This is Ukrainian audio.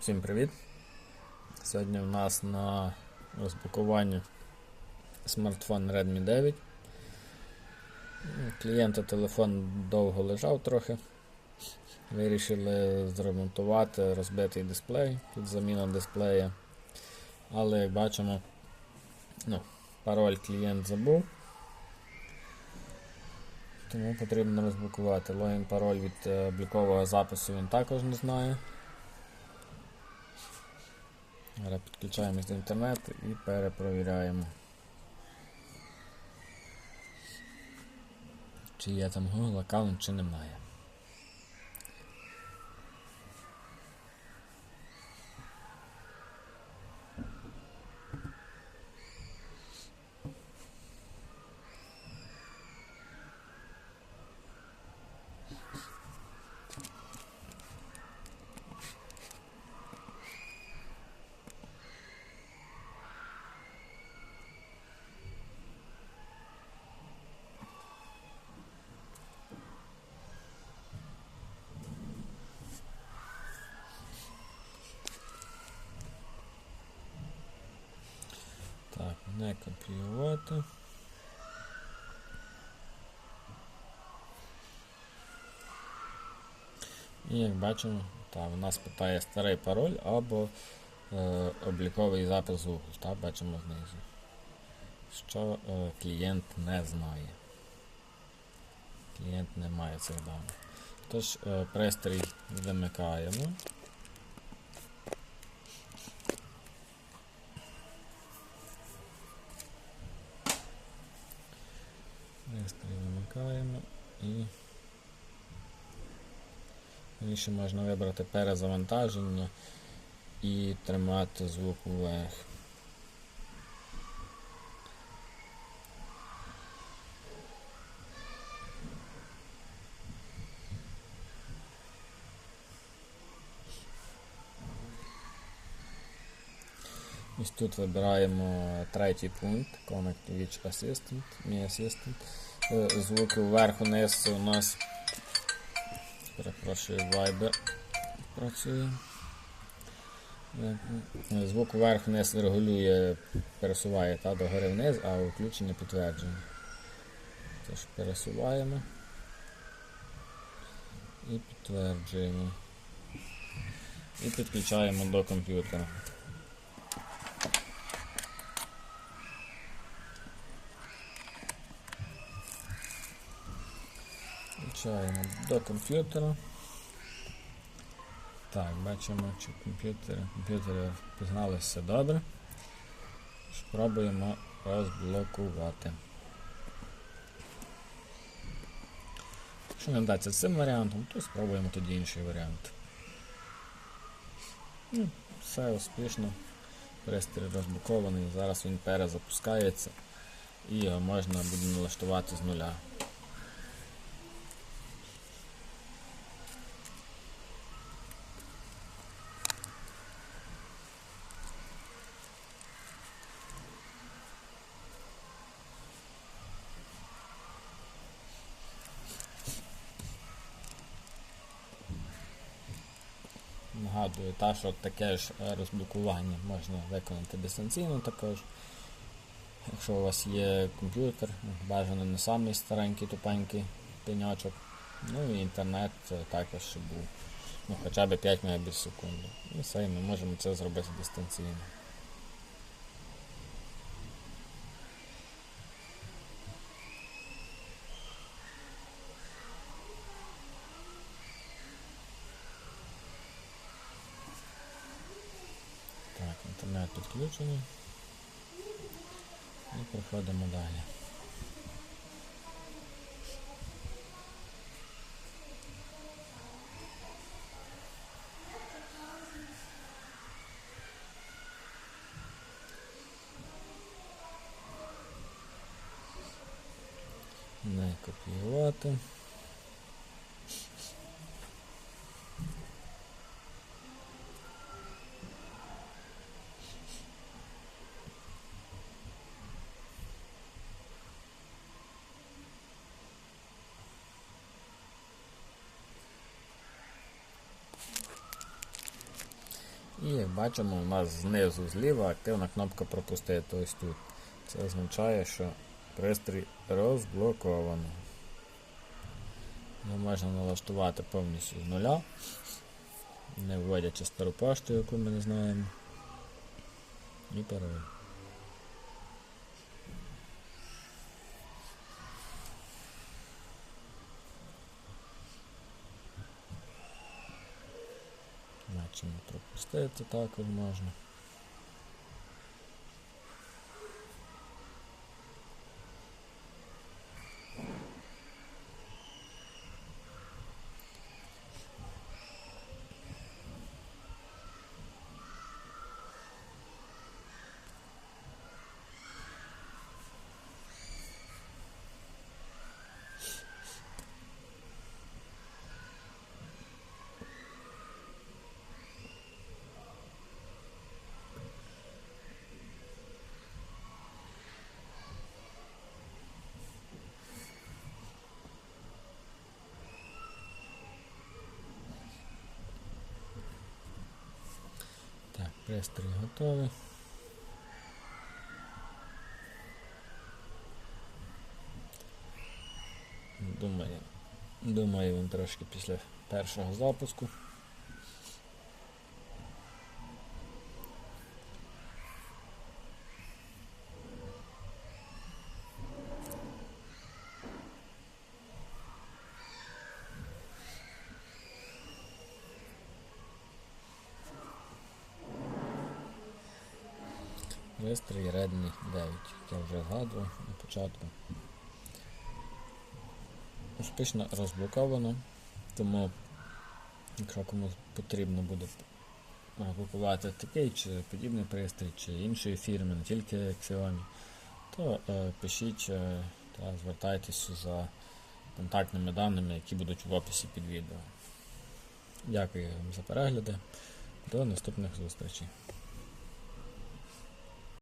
Всім привіт! Сьогодні в нас на розпакуванні смартфон Redmi 9. Клієнта телефон довго лежав трохи. Вирішили зремонтувати розбитий дисплей під заміну дисплея. Але як бачимо, ну, пароль клієнт забув. Тому потрібно розблокувати. Логін пароль від е, облікового запису він також не знає. Зараз підключаємось до інтернету і перепровіряємо. Чи є там Google аккаунт, чи немає. Так, не копіювати. І як бачимо, та, у нас питає старий пароль або е, обліковий запис Google. Та, бачимо знизу. Що е, клієнт не знає. Клієнт не має цих даних. Тож е, пристрій вимикаємо. Пристрій вимикаємо і ще можна вибрати перезавантаження і тримати звук вверх. Ось тут вибираємо третій пункт Connect Which Assistant, Mi Е, Звук вверх-вниз у нас перепрошую Viber працює. Е, Звук вверх-вниз регулює, пересуває та, догори вниз, а включення підтвердження. Тож пересуваємо і підтверджуємо. І підключаємо до комп'ютера. Включаємо до комп'ютера. Так, бачимо, чи комп'ютери комп'ютери впізнали все добре. Спробуємо розблокувати. Якщо не вдасться цим варіантом, то спробуємо тоді інший варіант. Ну, Все успішно. Пристрій розблокований. Зараз він перезапускається і його можна буде налаштувати з нуля. Нагадую, та, що таке ж е, розблокування можна виконати дистанційно також. Якщо у вас є комп'ютер, бажано не самий старенький, тупенький пеньочок. Ну і інтернет е, також щоб був ну, хоча б 5 мегабіт в секунду. І все, ми можемо це зробити дистанційно. Так, інтернет підключений. І проходимо далі. Не копіювати. І як бачимо, у нас знизу зліва активна кнопка пропустити ось тут. Це означає, що пристрій розблоковано. Його можна налаштувати повністю з нуля, не вводячи стару пошту, яку ми не знаємо. І пароль. Бачимо, пропустити також можна. Так, пристрій готовий. Думаю, думаю, він трошки після першого запуску. Пристрій Redmi 9, як я вже згадував на початку. Успішно розблоковано, тому якщо комусь потрібно буде купувати такий чи подібний пристрій, чи іншої фірми, не тільки Xiaomi, то е, пишіть е, та звертайтеся за контактними даними, які будуть в описі під відео. Дякую вам за перегляди. До наступних зустрічей.